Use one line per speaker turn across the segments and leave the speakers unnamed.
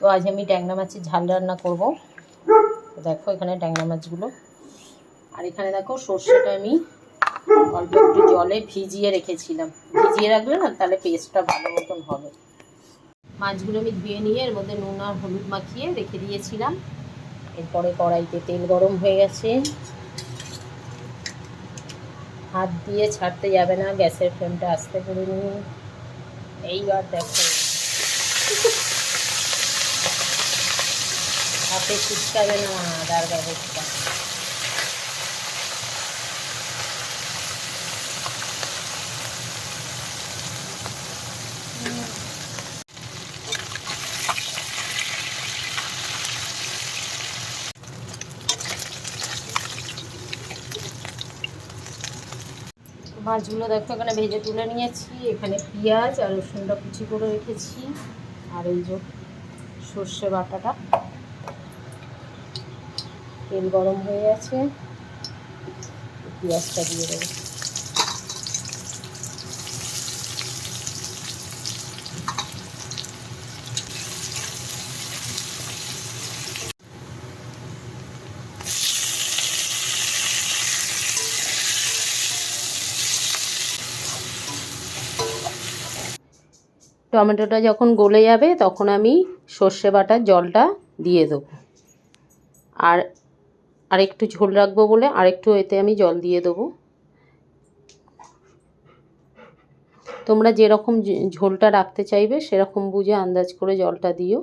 তো আজ আমি ট্যাংরা মাছের ঝাল রান্না করব। দেখো এখানে ট্যাংরা মাছগুলো। আর এখানে দেখো সর্ষেটা আমি অল্প একটু জলে ভিজিয়ে রেখেছিলাম। ভিজিয়ে রাখলে না তাহলে পেস্টটা ভালো মতন হবে। মাছগুলো আমি ধুয়ে নিয়ে এর মধ্যে নুন আর হলুদ মাখিয়ে রেখে দিয়েছিলাম। এরপরে কড়াইতে তেল গরম হয়ে গেছে। হাত দিয়ে ছাড়তে যাবে না, গ্যাসের ফ্লেমটা আস্তে করে নিয়ে। এইবার দেখো। হাতে ছিটকাবে না দাঁড় ব্যবস্থা মাছগুলো দেখো, এখানে ভেজে তুলে নিয়েছি। এখানে পেঁয়াজ আর রসুনটা কুচি করে রেখেছি। আর এই যে সর্ষে বাটাটা। তেল গরম হয়ে গেছে। পেঁয়াজটা দিয়ে দেবো। টমেটোটা যখন গলে যাবে, তখন আমি সর্ষে বাটার জলটা দিয়ে দেবো। আর আরেকটু ঝোল রাখব বলে আরেকটু এতে আমি জল দিয়ে দেবো। তোমরা যেরকম ঝোলটা রাখতে চাইবে সেরকম বুঝে আন্দাজ করে জলটা দিও।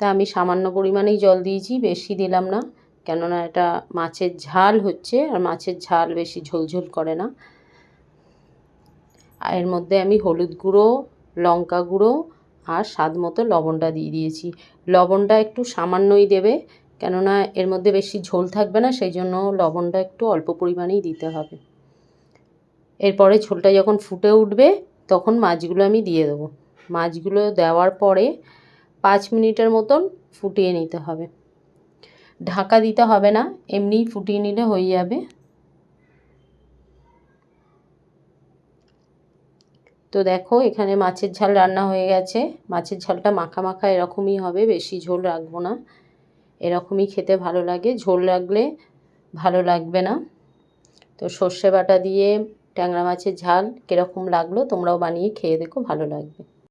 তা আমি সামান্য পরিমাণেই জল দিয়েছি, বেশি দিলাম না, কেননা এটা মাছের ঝাল হচ্ছে আর মাছের ঝাল বেশি ঝোলঝোল করে না। আর এর মধ্যে আমি হলুদ গুঁড়ো, লঙ্কা গুঁড়ো আর স্বাদ মতো লবণটা দিয়ে দিয়েছি। লবণটা একটু সামান্যই দেবে কেননা এর মধ্যে বেশি ঝোল থাকবে না, সেই জন্য লবণটা একটু অল্প পরিমাণেই দিতে হবে। এরপরে ঝোলটা যখন ফুটে উঠবে, তখন মাছগুলো আমি দিয়ে দেবো। মাছগুলো দেওয়ার পরে পাঁচ মিনিটের মতন ফুটিয়ে নিতে হবে। ঢাকা দিতে হবে না, এমনিই ফুটিয়ে নিলে হয়ে যাবে। তো দেখো, এখানে মাছের ঝাল রান্না হয়ে গেছে। মাছের ঝালটা মাখা মাখা এরকমই হবে, বেশি ঝোল রাখব না। এরকমই খেতে ভালো লাগে, ঝোল লাগলে ভালো লাগবে না। তো সর্ষে বাটা দিয়ে ট্যাংরা মাছের ঝাল কীরকম লাগল তোমরাও বানিয়ে খেয়ে দেখো, ভালো লাগবে।